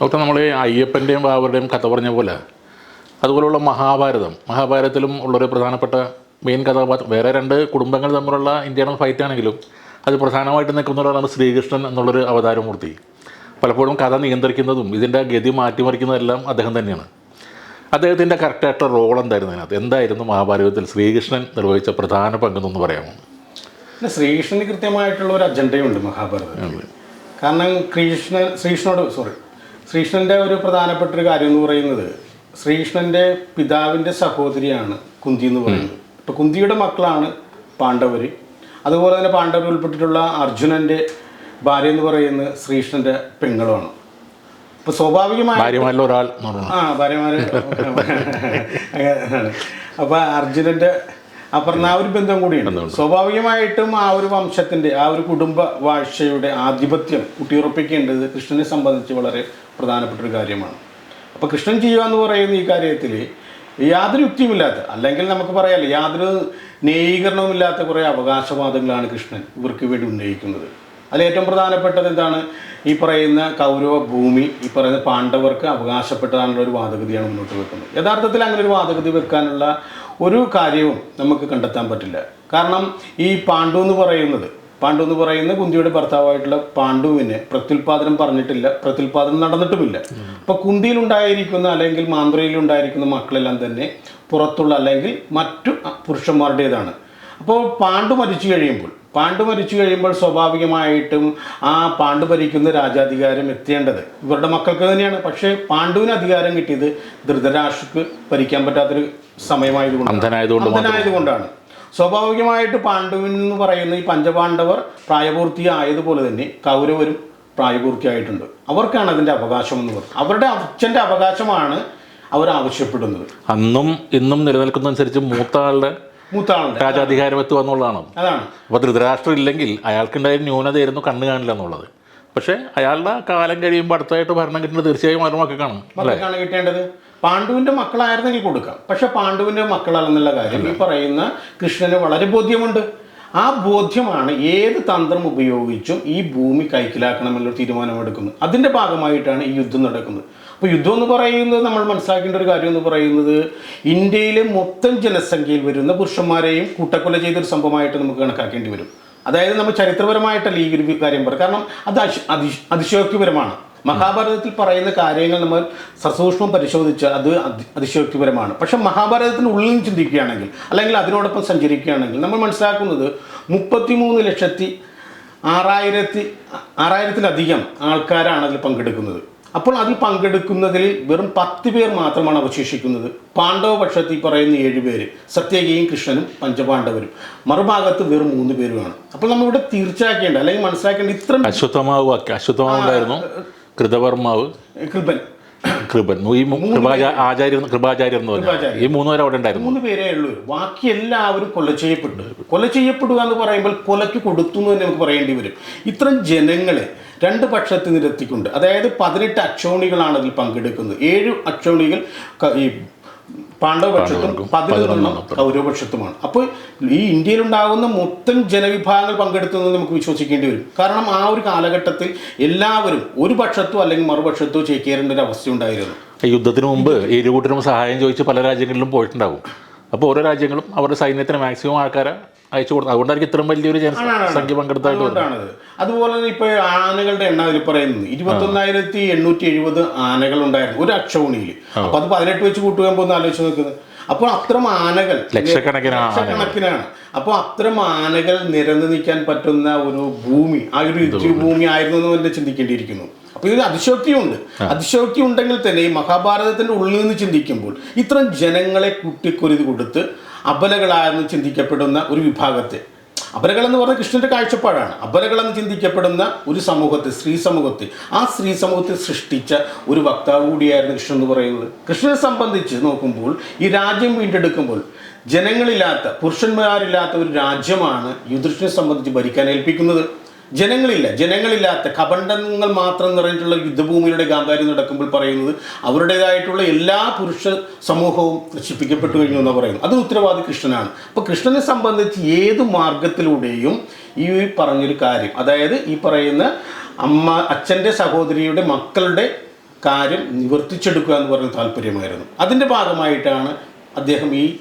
Doctor നമ്മൾ അയ്യപ്പന്റെയും ബാബറുടെയും കഥ പറഞ്ഞ പോലെ അതുപോലുള്ള മഹാഭാരതം മഹാഭാരതത്തിലും ഉള്ളൊരു പ്രധാനപ്പെട്ട മെയിൻ കഥാപാത്രം വേറെ രണ്ട് കുടുംബങ്ങൾ തമ്മിലുള്ള ഇന്ത്യയുടെ ഫൈറ്റ് ആണെങ്കിലും അത് പ്രധാനമായിട്ട് നിൽക്കുന്ന ഒരാളാണ് ശ്രീകൃഷ്ണൻ എന്നുള്ളൊരു അവതാരമൂർത്തി. പലപ്പോഴും കഥ നിയന്ത്രിക്കുന്നതും ഇതിന്റെ ഗതി മാറ്റിമറിക്കുന്നതെല്ലാം അദ്ദേഹം തന്നെയാണ്. അദ്ദേഹത്തിന്റെ കറക്റ്റായിട്ടുള്ള റോൾ എന്തായിരുന്നു അതിനകത്ത്? എന്തായിരുന്നു മഹാഭാരതത്തിൽ ശ്രീകൃഷ്ണൻ നിർവഹിച്ച പ്രധാന പങ്കെന്നൊന്ന് പറയാമോ? പിന്നെ ശ്രീകൃഷ്ണന് കൃത്യമായിട്ടുള്ള ഒരു അജണ്ടയുണ്ട് മഹാഭാരതത്തിൽ. കാരണം കൃഷ്ണൻ ശ്രീകൃഷ്ണനോട് സോറി ശ്രീകൃഷ്ണന്റെ ഒരു പ്രധാനപ്പെട്ട ഒരു കാര്യം എന്ന് പറയുന്നത് ശ്രീകൃഷ്ണന്റെ പിതാവിന്റെ സഹോദരിയാണ് കുന്തി എന്ന് പറയുന്നത്. ഇപ്പം കുന്തിയുടെ മക്കളാണ് പാണ്ഡവർ അതുപോലെ തന്നെ പാണ്ഡവർ ഉൾപ്പെട്ടിട്ടുള്ള അർജുനന്റെ ഭാര്യ എന്ന് പറയുന്നത് ശ്രീകൃഷ്ണന്റെ പെങ്ങളുമാണ് അപ്പോൾ സ്വാഭാവികമായി ഒരാൾ ആ ഭാര്യമാര് അപ്പം അർജുനന്റെ അപ്പുറം ആ ഒരു ബന്ധം കൂടിയുണ്ട് സ്വാഭാവികമായിട്ടും ആ ഒരു വംശത്തിന്റെ ആ ഒരു കുടുംബ വാഴ്ചയുടെ ആധിപത്യം കുട്ടിയുറപ്പിക്കേണ്ടത് കൃഷ്ണനെ സംബന്ധിച്ച് വളരെ പ്രധാനപ്പെട്ട ഒരു കാര്യമാണ്. അപ്പൊ കൃഷ്ണൻ ചെയ്യുക എന്ന് പറയുന്ന ഈ കാര്യത്തിൽ യാതൊരു യുക്തിയുമില്ലാത്ത അല്ലെങ്കിൽ നമുക്ക് പറയാമല്ലോ യാതൊരു ന്യായീകരണവുമില്ലാത്ത കുറേ അവകാശവാദങ്ങളാണ് കൃഷ്ണൻ ഇവർക്ക് വേണ്ടി ഉന്നയിക്കുന്നത്. അതിൽ ഏറ്റവും പ്രധാനപ്പെട്ടത് എന്താണ്? ഈ പറയുന്ന കൗരവ ഭൂമി ഈ പറയുന്ന പാണ്ഡവർക്ക് അവകാശപ്പെട്ടതാണുള്ള ഒരു വാദഗതിയാണ് മുന്നോട്ട് വെക്കുന്നത്. യഥാർത്ഥത്തിൽ അങ്ങനെ ഒരു വാദഗതി വെക്കാനുള്ള ഒരു കാര്യവും നമുക്ക് കണ്ടെത്താൻ പറ്റില്ല. കാരണം ഈ പാണ്ഡു എന്ന് പറയുന്നത് പാണ്ഡു എന്ന് പറയുന്ന കുന്തിയുടെ ഭർത്താവായിട്ടുള്ള പാണ്ഡുവിന് പ്രത്യുൽപാദനം പറഞ്ഞിട്ടില്ല പ്രത്യുൽപാദനം നടന്നിട്ടുമില്ല. അപ്പൊ കുന്തിയിലുണ്ടായിരിക്കുന്ന അല്ലെങ്കിൽ മാന്ത്രയിലുണ്ടായിരിക്കുന്ന മക്കളെല്ലാം തന്നെ പുറത്തുള്ള അല്ലെങ്കിൽ മറ്റു പുരുഷന്മാരുടേതാണ്. അപ്പോൾ പാണ്ഡു മരിച്ചു കഴിയുമ്പോൾ പാണ്ഡു മരിച്ചു കഴിയുമ്പോൾ സ്വാഭാവികമായിട്ടും ആ പാണ്ഡു ഭരിക്കുന്ന രാജാധികാരം എത്തേണ്ടത്. ഇവരുടെ മക്കൾക്ക് തന്നെയാണ്. പക്ഷേ പാണ്ഡുവിന് അധികാരം കിട്ടിയത് ധൃതരാഷ്ട്രക്ക് ഭരിക്കാൻ പറ്റാത്തൊരു സമയമായതുകൊണ്ട് അന്ധനായതുകൊണ്ട് അന്ധനായതുകൊണ്ടാണ്. സ്വാഭാവികമായിട്ട് പാണ്ഡുവിൻ എന്ന് പറയുന്ന ഈ പഞ്ചപാണ്ഡവർ പ്രായപൂർത്തിയായതുപോലെ തന്നെ കൗരവരും പ്രായപൂർത്തിയായിട്ടുണ്ട്. അവർക്കാണ് അതിന്റെ അവകാശം എന്ന് പറയുന്നത്. അവരുടെ അച്ഛന്റെ അവകാശമാണ് അവർ ആവശ്യപ്പെടുന്നത്. അന്നും ഇന്നും നിലനിൽക്കുന്നതനുസരിച്ച് മൂത്ത ആളുടെ രാജാധികാരം എത്തുക എന്നുള്ളതാണ്. അപ്പോൾ ധൃതരാഷ്ട്രം ഇല്ലെങ്കിൽ അയാൾക്കുണ്ടായ ന്യൂനതയായിരുന്നു കണ്ണു കാണില്ല എന്നുള്ളത്. പക്ഷേ അയാളുടെ കാലം കഴിയുമ്പോൾ അടുത്തായിട്ട് ഭരണം കിട്ടുന്നത് തീർച്ചയായും അവരുടെ മക്കൾക്കാണ് മക്കൾക്കാണ് കിട്ടേണ്ടത് പാണ്ഡുവിന്റെ മക്കളായിരുന്നെങ്കിൽ കൊടുക്കാം. പക്ഷെ പാണ്ഡുവിന്റെ മക്കളല്ലെന്നുള്ള കാര്യം ഈ പറയുന്ന കൃഷ്ണന് വളരെ ബോധ്യമുണ്ട്. ആ ബോധ്യമാണ് ഏത് തന്ത്രം ഉപയോഗിച്ചും ഈ ഭൂമി കൈക്കലാക്കണമെന്നുള്ള തീരുമാനമെടുക്കുന്നത്. അതിന്റെ ഭാഗമായിട്ടാണ് ഈ യുദ്ധം നടക്കുന്നത്. അപ്പോൾ യുദ്ധം എന്ന് പറയുന്നത് നമ്മൾ മനസ്സിലാക്കേണ്ട ഒരു കാര്യം എന്ന് പറയുന്നത് ഇന്ത്യയിലെ മൊത്തം ജനസംഖ്യയിൽ വരുന്ന പുരുഷന്മാരെയും കൂട്ടക്കൊല ചെയ്തൊരു സംഭവമായിട്ട് നമുക്ക് കണക്കാക്കേണ്ടി വരും. അതായത് നമ്മൾ ചരിത്രപരമായിട്ടല്ല ഈ ഒരു കാര്യം പറയും കാരണം അത് അശ് അതിശയോക്തിപരമാണ്. മഹാഭാരതത്തിൽ പറയുന്ന കാര്യങ്ങൾ നമ്മൾ സസൂക്ഷ്മം പരിശോധിച്ച് അത് അതി- അതിശയോക്തിപരമാണ്. പക്ഷെ മഹാഭാരതത്തിന് ഉള്ളിൽ ചിന്തിക്കുകയാണെങ്കിൽ അല്ലെങ്കിൽ അതിനോടൊപ്പം സഞ്ചരിക്കുകയാണെങ്കിൽ നമ്മൾ മനസ്സിലാക്കുന്നത് മുപ്പത്തിമൂന്ന് ലക്ഷത്തി ആറായിരത്തി ആറായിരത്തിലധികം ആൾക്കാരാണ് അതിൽ പങ്കെടുക്കുന്നത്. അപ്പോൾ അതിൽ പങ്കെടുക്കുന്നതിൽ വെറും പത്ത് പേർ മാത്രമാണ് അവശേഷിക്കുന്നത്. പാണ്ഡവ പക്ഷത്തിൽ പറയുന്ന ഏഴ് പേര് സത്യകയും കൃഷ്ണനും പഞ്ചപാണ്ഡവരും. മറുഭാഗത്ത് വെറും മൂന്ന് പേരുമാണ്. അപ്പോൾ നമ്മളിവിടെ തീർച്ചയാക്കേണ്ട അല്ലെങ്കിൽ മനസ്സിലാക്കേണ്ട ഇത്ര അശ്വത്ഥമാവ് ഉണ്ടായിരുന്നു കൃതവർമാവ് കൃപൻ. കൃപൻ ഈ കൃപാചാ ആചാര്യർ കൃപാചാര്യർ എന്ന് പറഞ്ഞു ഈ മൂന്ന് പേര് അവിടെ ഉണ്ടായിരുന്നു. മൂന്ന് പേരേ ഉള്ളൂ. ബാക്കി എല്ലാവരും കൊല ചെയ്യപ്പെട്ടു. കൊല ചെയ്യപ്പെടുക എന്ന് പറയുമ്പോൾ കൊലയ്ക്ക് കൊടുത്തു എന്ന് തന്നെ നമുക്ക് പറയേണ്ടി വരും. ഇത്തരം ജനങ്ങളെ രണ്ട് പക്ഷത്ത് നിരത്തിക്കൊണ്ട് അതായത് പതിനെട്ട് അക്ഷോണികളാണ് അതിൽ പങ്കെടുക്കുന്നത്. ഏഴ് അക്ഷോണികൾ ഈ പാണ്ഡവപക്ഷത്തും പതിനൊന്നെണ്ണം കൗരവപക്ഷത്തുമാണ് അപ്പോൾ ഈ ഇന്ത്യയിലുണ്ടാകുന്ന മൊത്തം ജനവിഭാഗങ്ങൾ പങ്കെടുത്തുന്നത് നമുക്ക് വിശ്വസിക്കേണ്ടി വരും. കാരണം ആ ഒരു കാലഘട്ടത്തിൽ എല്ലാവരും ഒരു പക്ഷത്തോ അല്ലെങ്കിൽ മറുപക്ഷത്തോ ചേക്കേറേണ്ട ഒരു അവസ്ഥ ഉണ്ടായിരുന്നു. യുദ്ധത്തിന് മുമ്പ് ഇരുകൂട്ടരും സഹായം ചോദിച്ച് പല രാജ്യങ്ങളിലും പോയിട്ടുണ്ടാകും. അപ്പോൾ ഓരോ രാജ്യങ്ങളും അവരുടെ സൈന്യത്തിന് മാക്സിമം ആൾക്കാരെ അയച്ചു കൊടുത്തു അതുകൊണ്ടായിരിക്കും ഇത്രയും വലിയൊരു ജനസംഖ്യ പങ്കെടുത്തായിട്ട് അതുപോലെ തന്നെ ഇപ്പോൾ ആനകളുടെ എണ്ണം അതിൽ പറയുന്നത് ഇരുപത്തൊന്നായിരത്തി എണ്ണൂറ്റി എഴുപത് ആനകൾ ഉണ്ടായിരുന്നു ഒരു അക്ഷോണിയിൽ അപ്പൊ അത് പതിനെട്ട് വെച്ച് കൂട്ടുമ്പോൾ ഒന്ന് ആലോചിച്ച് നോക്കുന്നത് അപ്പോൾ അത്തരം ആനകൾ ലക്ഷക്കണക്കിന് ആനകൾ. ലക്ഷക്കണക്കിനാണ്. അപ്പോൾ അത്തരം ആനകൾ നിരന്നു നിൽക്കാൻ പറ്റുന്ന ഒരു ഭൂമി ആ ഒരു ഭൂമി ആയിരുന്നു എന്ന് തന്നെ ചിന്തിക്കേണ്ടിയിരിക്കുന്നു. അപ്പോൾ ഇതിൽ അതിശോക്തിയുണ്ട് അതിശോക്തി ഉണ്ടെങ്കിൽ തന്നെ ഈ മഹാഭാരതത്തിന്റെ ഉള്ളിൽ നിന്ന് ചിന്തിക്കുമ്പോൾ ഇത്തരം ജനങ്ങളെ കുട്ടിക്കൊരുതി കൊടുത്ത് അബലകളായെന്ന് ചിന്തിക്കപ്പെടുന്ന ഒരു വിഭാഗത്തെ. അബലകൾ എന്ന് പറഞ്ഞാൽ കൃഷ്ണന്റെ കാഴ്ചപ്പാടാണ്. അബലകളെന്ന് ചിന്തിക്കപ്പെടുന്ന ഒരു സമൂഹത്തെ സ്ത്രീ സമൂഹത്തെ. ആ സ്ത്രീ സമൂഹത്തെ സൃഷ്ടിച്ച ഒരു വക്താവ് കൂടിയായിരുന്നു കൃഷ്ണൻ എന്ന് പറയുന്നത്. കൃഷ്ണനെ സംബന്ധിച്ച് നോക്കുമ്പോൾ ഈ രാജ്യം വീണ്ടെടുക്കുമ്പോൾ ജനങ്ങളില്ലാത്ത പുരുഷന്മാരില്ലാത്ത ഒരു രാജ്യമാണ് യുധിഷ്ഠിനെ സംബന്ധിച്ച് ഭരിക്കാൻ ഏൽപ്പിക്കുന്നത്. ജനങ്ങളില്ല. ജനങ്ങളില്ലാത്ത കപണ്ഡങ്ങൾ മാത്രം നിറഞ്ഞിട്ടുള്ള യുദ്ധഭൂമിയുടെ ഗാന്ധാരി നടക്കുമ്പോൾ പറയുന്നത് അവരുടേതായിട്ടുള്ള എല്ലാ പുരുഷ സമൂഹവും നശിപ്പിക്കപ്പെട്ടു കഴിഞ്ഞു എന്ന് പറയുന്നത്. അത് ഉത്തരവാദി കൃഷ്ണനാണ്. അപ്പോൾ കൃഷ്ണനെ സംബന്ധിച്ച് ഏത് മാർഗത്തിലൂടെയും ഈ പറഞ്ഞൊരു കാര്യം അതായത് ഈ പറയുന്ന അമ്മ അച്ഛന്റെ സഹോദരിയുടെ മക്കളുടെ കാര്യം നിവർത്തിച്ചെടുക്കുക എന്ന് പറയുന്ന താല്പര്യമായിരുന്നു. അതിന്റെ ഭാഗമായിട്ടാണ് അദ്ദേഹം ഈ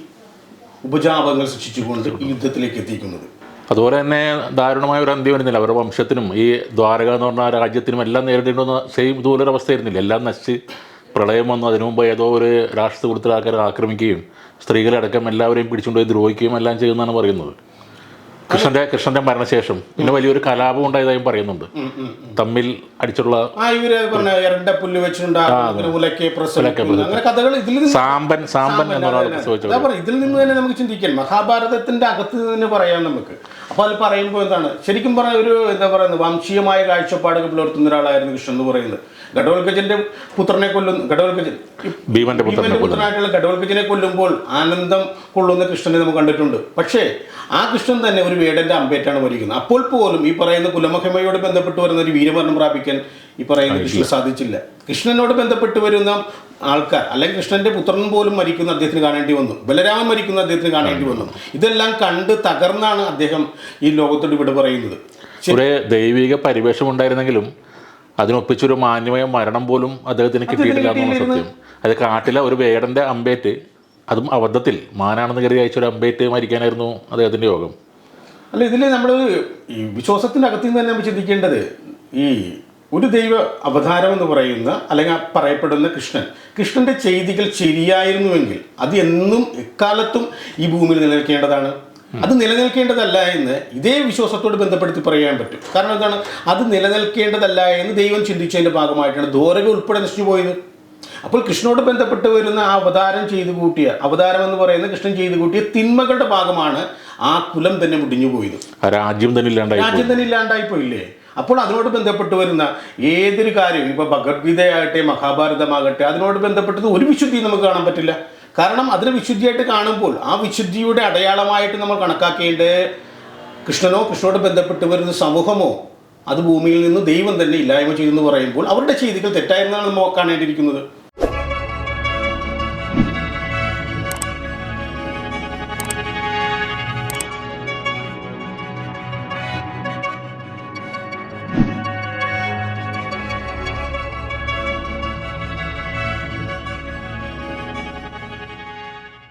ഉപജാപങ്ങൾ സൃഷ്ടിച്ചുകൊണ്ട് ഈ യുദ്ധത്തിലേക്ക് എത്തിക്കുന്നത്. അതുപോലെ തന്നെ ദാരുണമായ ഒരു അന്ത്യം വരുന്നില്ല. അവരുടെ വംശത്തിനും ഈ ദ്വാരക എന്ന് പറഞ്ഞ രാജ്യത്തിനും എല്ലാം നേരിടേണ്ടുന്ന സെയിം ഇതുപോലൊരു അവസ്ഥയായിരുന്നില്ല എല്ലാം നശിച്ച് പ്രളയം വന്നു. അതിനു മുമ്പ് ഏതോ ഒരു രാഷ്ട്രീയ കൊടുത്ത ആൾക്കാരെ ആക്രമിക്കുകയും സ്ത്രീകളടക്കം എല്ലാവരെയും പിടിച്ചുകൊണ്ടുപോയി ദ്രോഹിക്കുകയും എല്ലാം ചെയ്യുന്നതാണ് പറയുന്നത്. കൃഷ്ണന്റെ കൃഷ്ണന്റെ മരണശേഷം പിന്നെ വലിയൊരു കലാപം ഉണ്ടായതായും പറയുന്നുണ്ട്. തമ്മിൽ അടിച്ചുള്ള സാമ്പൻ സാമ്പൻ എന്നൊരാൾ പ്രസവിച്ചു ഇതിൽ നിന്ന് തന്നെ നമുക്ക് ചിന്തിക്കാം. മഹാഭാരതത്തിന്റെ അകത്ത് തന്നെ പറയാം നമുക്ക്. അപ്പൊ അത് പറയുമ്പോൾ എന്താണ്? ശരിക്കും പറഞ്ഞ ഒരു എന്താ പറയുന്നത്? വംശീയമായ കാഴ്ചപ്പാടൊക്കെ പുലർത്തുന്ന ഒരാളായിരുന്നു കൃഷ്ണൻ എന്ന് പറയുന്നത്. ഘടോൽക്കജന്റെ പുത്രനെ കൊല്ലുന്നു ഘടോൽക്കജൻ ഭീമന്റെ പുത്രനെ ഭീമന്റെ പുത്രനായിട്ടുള്ള ഘടോൽക്കജനെ കൊല്ലുമ്പോൾ ആനന്ദം കൊള്ളുന്ന കൃഷ്ണനെ നമുക്ക് കണ്ടിട്ടുണ്ട്. പക്ഷേ ആ കൃഷ്ണൻ തന്നെ ഒരു വേടന്റെ അമ്പേറ്റാണ് മരിക്കുന്നത് അപ്പോൾ പോലും ഈ പറയുന്ന കുലമഹിമയോട് ബന്ധപ്പെട്ട് വരുന്ന ഒരു വീരമരണം പ്രാപിക്കാൻ ഈ പറയുന്ന കൃഷ്ണൻ സാധിച്ചില്ല. കൃഷ്ണനോട് ബന്ധപ്പെട്ട് വരുന്ന ആൾക്കാർ അല്ലെങ്കിൽ കൃഷ്ണന്റെ പുത്രൻ പോലും മരിക്കുന്ന അദ്ദേഹത്തിന് കാണേണ്ടി വന്നു. ബലരാമൻ മരിക്കുന്ന അദ്ദേഹത്തിന് കാണേണ്ടി വന്നു. ഇതെല്ലാം കണ്ട് തകർന്നാണ് അദ്ദേഹം ഈ ലോകത്തോട് വിട പറയുന്നത്. കുറെ ദൈവിക പരിവേഷം ഉണ്ടായിരുന്നെങ്കിലും അതിനൊപ്പിച്ചൊരു മാന്യമായ മരണം പോലും അദ്ദേഹത്തിന് കിട്ടിയിട്ടില്ല എന്നുള്ള സത്യം. അത് കാട്ടിലെ ഒരു വേടന്റെ അമ്പേറ്റ് അതും അബദ്ധത്തിൽ മാനാണെന്ന് കരുതി അയച്ച ഒരു അമ്പേറ്റ് മരിക്കാനായിരുന്നു അദ്ദേഹത്തിന്റെ യോഗം. അല്ല ഇതിൽ നമ്മൾ ഈ വിശ്വാസത്തിന്റെ അകത്തു നിന്ന് തന്നെ നമ്മൾ ചിന്തിക്കേണ്ടത് ഈ ഒരു ദൈവ അവതാരം എന്ന് പറയുന്ന അല്ലെങ്കിൽ പറയപ്പെടുന്ന കൃഷ്ണൻ. കൃഷ്ണന്റെ ചെയ്തികൾ ശരിയായിരുന്നുവെങ്കിൽ അത് എന്നും എക്കാലത്തും ഈ ഭൂമിയിൽ നിലനിൽക്കേണ്ടതാണ്. അത് നിലനിൽക്കേണ്ടതല്ല എന്ന് ഇതേ വിശ്വാസത്തോട് ബന്ധപ്പെടുത്തി പറയാൻ പറ്റും. കാരണം എന്താണ്? അത് നിലനിൽക്കേണ്ടതല്ല എന്ന് ദൈവം ചിന്തിച്ചതിന്റെ ഭാഗമായിട്ടാണ് ദോരക ഉൾപ്പെടെ നശിച്ചു പോയത്. അപ്പോൾ കൃഷ്ണനോട് ബന്ധപ്പെട്ട് വരുന്ന ആ അവതാരം ചെയ്തു കൂട്ടിയ അവതാരം എന്ന് പറയുന്ന കൃഷ്ണൻ ചെയ്തു കൂട്ടിയ തിന്മകളുടെ ഭാഗമാണ് ആ കുലം തന്നെ മുടിഞ്ഞു പോയത്. രാജ്യം തന്നെ ഇല്ലാണ്ടായി രാജ്യം തന്നെ ഇല്ലാണ്ടായി പോയില്ലേ? അപ്പോൾ അതിനോട് ബന്ധപ്പെട്ട് വരുന്ന ഏതൊരു കാര്യവും ഇപ്പൊ ഭഗവത്ഗീതയാകട്ടെ മഹാഭാരതമാകട്ടെ അതിനോട് ബന്ധപ്പെട്ടത് ഒരു വിശുദ്ധി നമുക്ക് കാണാൻ പറ്റില്ല. കാരണം അതിനെ വിശുദ്ധിയായിട്ട് കാണുമ്പോൾ ആ വിശുദ്ധിയുടെ അടയാളമായിട്ട് നമ്മൾ കണക്കാക്കേണ്ടത് കൃഷ്ണനോ കൃഷ്ണനോട് ബന്ധപ്പെട്ട് വരുന്ന സമൂഹമോ അത് ഭൂമിയിൽ നിന്ന് ദൈവം തന്നെ ഇല്ലായ്മ ചെയ്യുന്നു പറയുമ്പോൾ അവരുടെ ചെയ്തികൾ തെറ്റായിരുന്നാണ് നമ്മൾ കാണേണ്ടിയിരിക്കുന്നത്